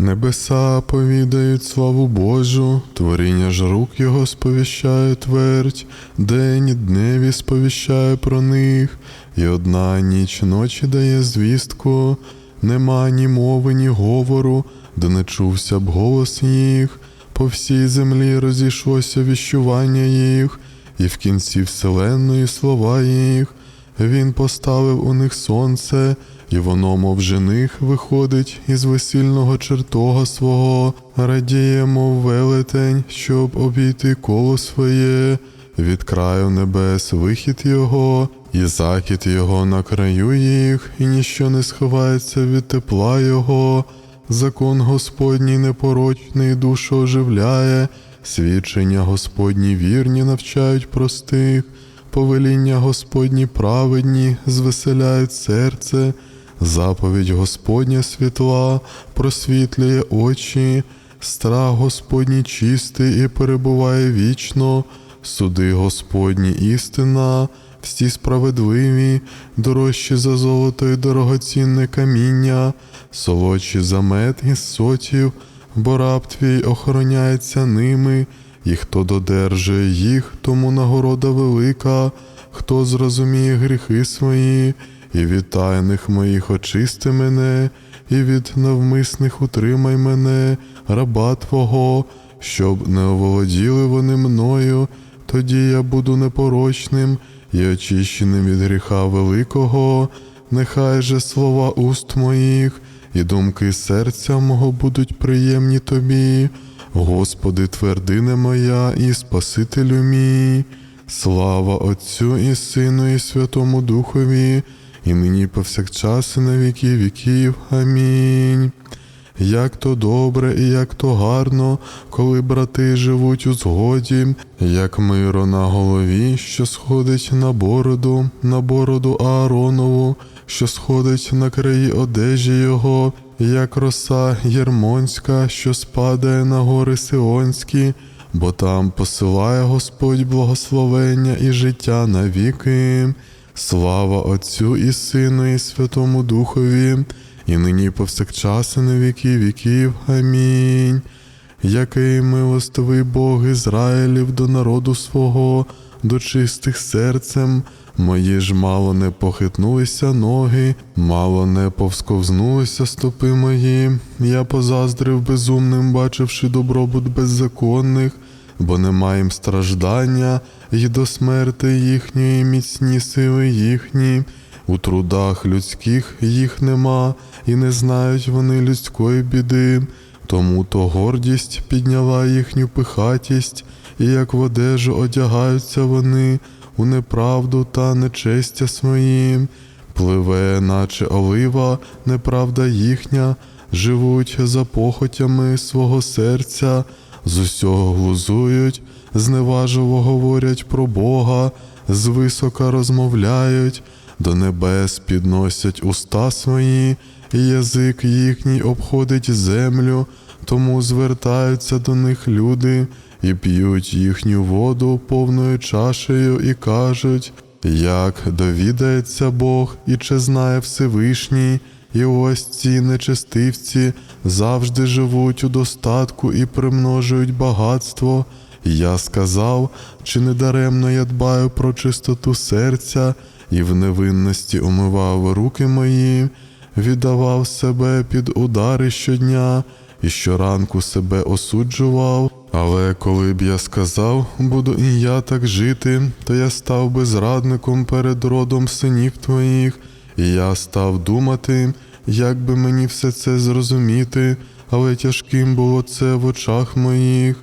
Небеса повідають славу Божу, творіння ж рук Його сповіщає твердь, день і дневі сповіщає про них, і одна ніч ночі дає звістку, нема ні мови, ні говору, де не чувся б голос їх, по всій землі розійшлося віщування їх, і в кінці вселенної слова їх. Він поставив у них сонце, і воно, мов жених, виходить із весільного чертога свого, радіє, мов велетень, щоб обійти коло своє, від краю небес вихід його, і захід його на краю їх, і ніщо не сховається від тепла його. Закон Господній непорочний душу оживляє, свідчення Господні вірні навчають простих, повеління Господні праведні звеселяють серце, заповідь Господня світла просвітлює очі, страх Господній чистий і перебуває вічно, суди Господні істина, всі справедливі, дорожчі за золото і дорогоцінне каміння, солодші за мед і сотів, бо раб твій охороняється ними, і хто додержує їх, тому нагорода велика, хто зрозуміє гріхи свої, і від тайних моїх очисти мене, і від навмисних утримай мене, раба Твого, щоб не оволоділи вони мною, тоді я буду непорочним і очищеним від гріха великого, нехай же слова уст моїх і думки серця мого будуть приємні тобі, Господи, твердине моя і Спасителю мій, слава Отцю і Сину, і Святому Духові, і нині повсякчас, і на віки віків. Амінь. Як то добре і як то гарно, коли брати живуть у згоді, як миро на голові, що сходить на бороду, на бороду Ааронову, що сходить на краї одежі його, як роса Єрмонська, що спадає на гори Сионські, бо там посилає Господь благословення і життя навіки. Слава Отцю і Сину, і Святому Духові, і нині повсякчас, і на віки віків. Амінь. Який милостивий Бог Ізраїлів до народу свого, до чистих серцем, мої ж мало не похитнулися ноги, мало не повсковзнулися стопи мої. Я позаздрив безумним, бачивши добробут беззаконних, бо нема їм страждання, і до смерти їхньої міцні сили їхні. У трудах людських їх нема, і не знають вони людської біди. Тому то гордість підняла їхню пихатість, і як в одежу одягаються вони у неправду та нечестя своїм, пливе, наче олива, неправда їхня, живуть за похотями свого серця, з усього глузують, зневажливо говорять про Бога, звисока розмовляють, до небес підносять уста свої, і язик їхній обходить землю, тому звертаються до них люди і п'ють їхню воду повною чашею і кажуть, як довідається Бог і чи знає Всевишній, і ось ці нечестивці завжди живуть у достатку і примножують багатство. Я сказав, чи не даремно я дбаю про чистоту серця і в невинності умивав руки мої, віддавав себе під удари щодня і щоранку себе осуджував. Але коли б я сказав, буду і я так жити, то я став би зрадником перед родом синів твоїх, і я став думати, як би мені все це зрозуміти, але тяжким було це в очах моїх,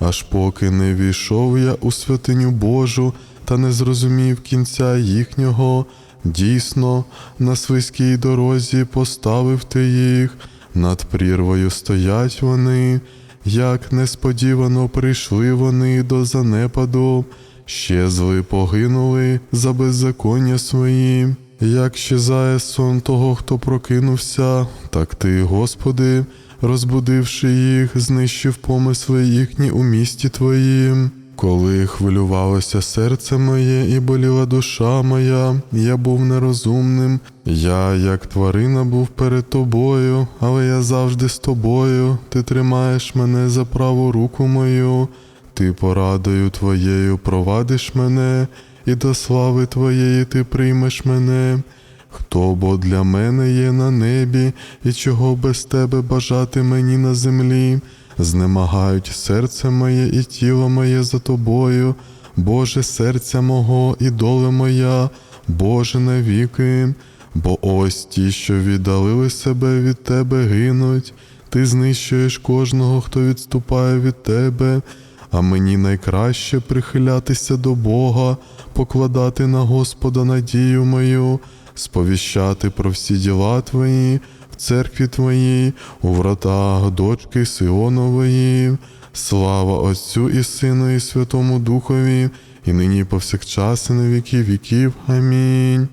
аж поки не війшов я у святиню Божу та не зрозумів кінця їхнього. Дійсно, на свиській дорозі поставив ти їх, над прірвою стоять вони, як несподівано прийшли вони до занепаду, щезли, погинули за беззаконня свої. Як щезає сон того, хто прокинувся, так ти, Господи, розбудивши їх, знищив помисли їхні у місті Твоїм. Коли хвилювалося серце моє і боліла душа моя, я був нерозумним. Я, як тварина, був перед тобою, але я завжди з тобою. Ти тримаєш мене за праву руку мою, ти порадою твоєю провадиш мене, і до слави твоєї ти приймеш мене. Хто бо для мене є на небі, і чого без тебе бажати мені на землі? Знемагають серце моє і тіло моє за тобою, Боже серця мого і доле моя, Боже навіки, бо ось ті, що віддалили себе від тебе, гинуть, ти знищуєш кожного, хто відступає від тебе, а мені найкраще прихилятися до Бога, покладати на Господа надію мою, сповіщати про всі діла твої в церкві твоїй, у вратах дочки Сионової. Слава Отцю і Сину, і Святому Духові, і нині повсякчас, і на віки віків. Амінь.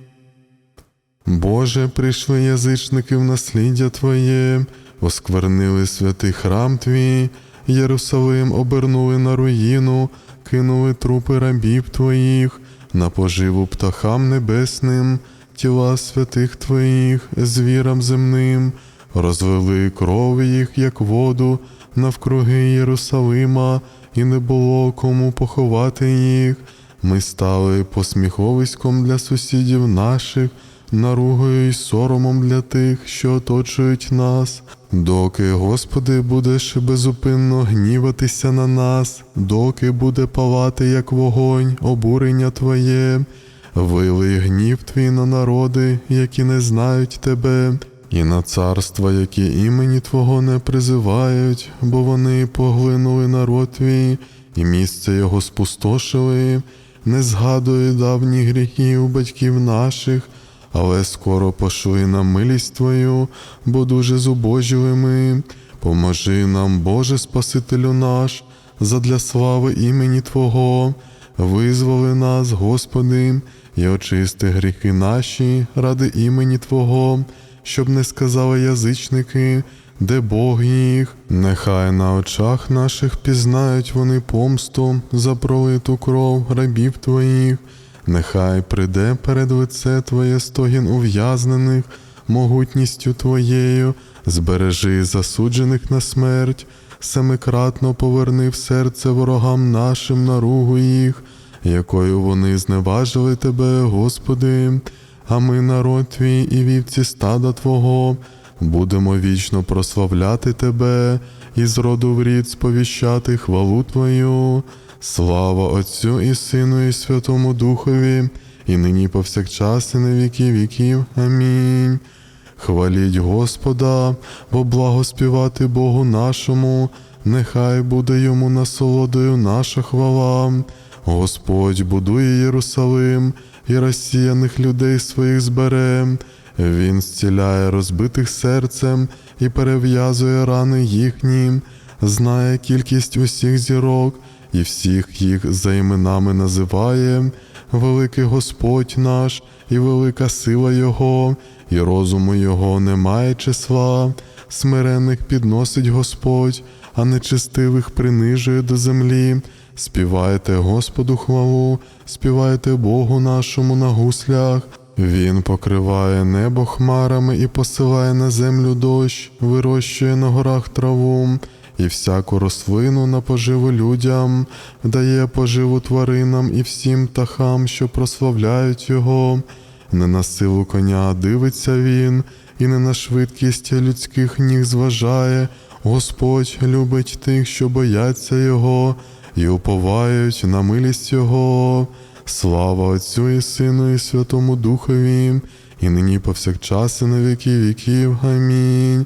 Боже, прийшли язичники в насліддя Твоє, осквернили святий храм Твій, Єрусалим обернули на руїну, кинули трупи рабів Твоїх, на поживу птахам небесним, тіла святих Твоїх, звірам земним, розвели кров їх, як воду, навкруги Єрусалима, і не було кому поховати їх. Ми стали посміховиськом для сусідів наших, наругою й соромом для тих, що оточують нас. Доки, Господи, будеш безупинно гніватися на нас, доки буде палати, як вогонь, обурення Твоє, вилий гнів Твій на народи, які не знають Тебе, і на царства, які імені Твого не призивають, бо вони поглинули народ Твій, і місце його спустошили, не згадує давніх гріхів батьків наших, але скоро пошли на милість Твою, бо дуже зубожили ми. Поможи нам, Боже Спасителю наш, задля слави імені Твого, визволи нас, Господи, і очисти гріхи наші ради імені Твого, щоб не сказали язичники, де Бог їх, нехай на очах наших пізнають вони помсту за пролиту кров рабів Твоїх, нехай прийде перед лице Твоє стогін ув'язнених, могутністю Твоєю, збережи засуджених на смерть, семикратно поверни в серце ворогам нашим наругу їх, якою вони зневажили Тебе, Господи, а ми, народ Твій і вівці стада Твого, будемо вічно прославляти Тебе і з роду в рід сповіщати хвалу Твою. Слава Отцю і Сину, і Святому Духові, і нині повсякчас, і на віки віків. Амінь. Хваліть Господа, бо благоспівати Богу нашому, нехай буде йому насолодою наша хвала. Господь будує Єрусалим і розсіяних людей своїх збере. Він зціляє розбитих серцем і перев'язує рани їхні, знає кількість усіх зірок і всіх їх за іменами називає. Великий Господь наш і велика сила Його, і розуму Його немає числа. Смирених підносить Господь, а нечестивих принижує до землі. Співайте Господу хвалу, співайте Богу нашому на гуслях. Він покриває небо хмарами і посилає на землю дощ, вирощує на горах траву і всяку рослину на поживу людям, дає поживу тваринам і всім птахам, що прославляють його. Не на силу коня дивиться він, і не на швидкість людських ніг зважає. Господь любить тих, що бояться Його, і уповають на милість Його. Слава Отцю і Сину, і Святому Духові, і нині повсякчас, і на віки віків. Амінь.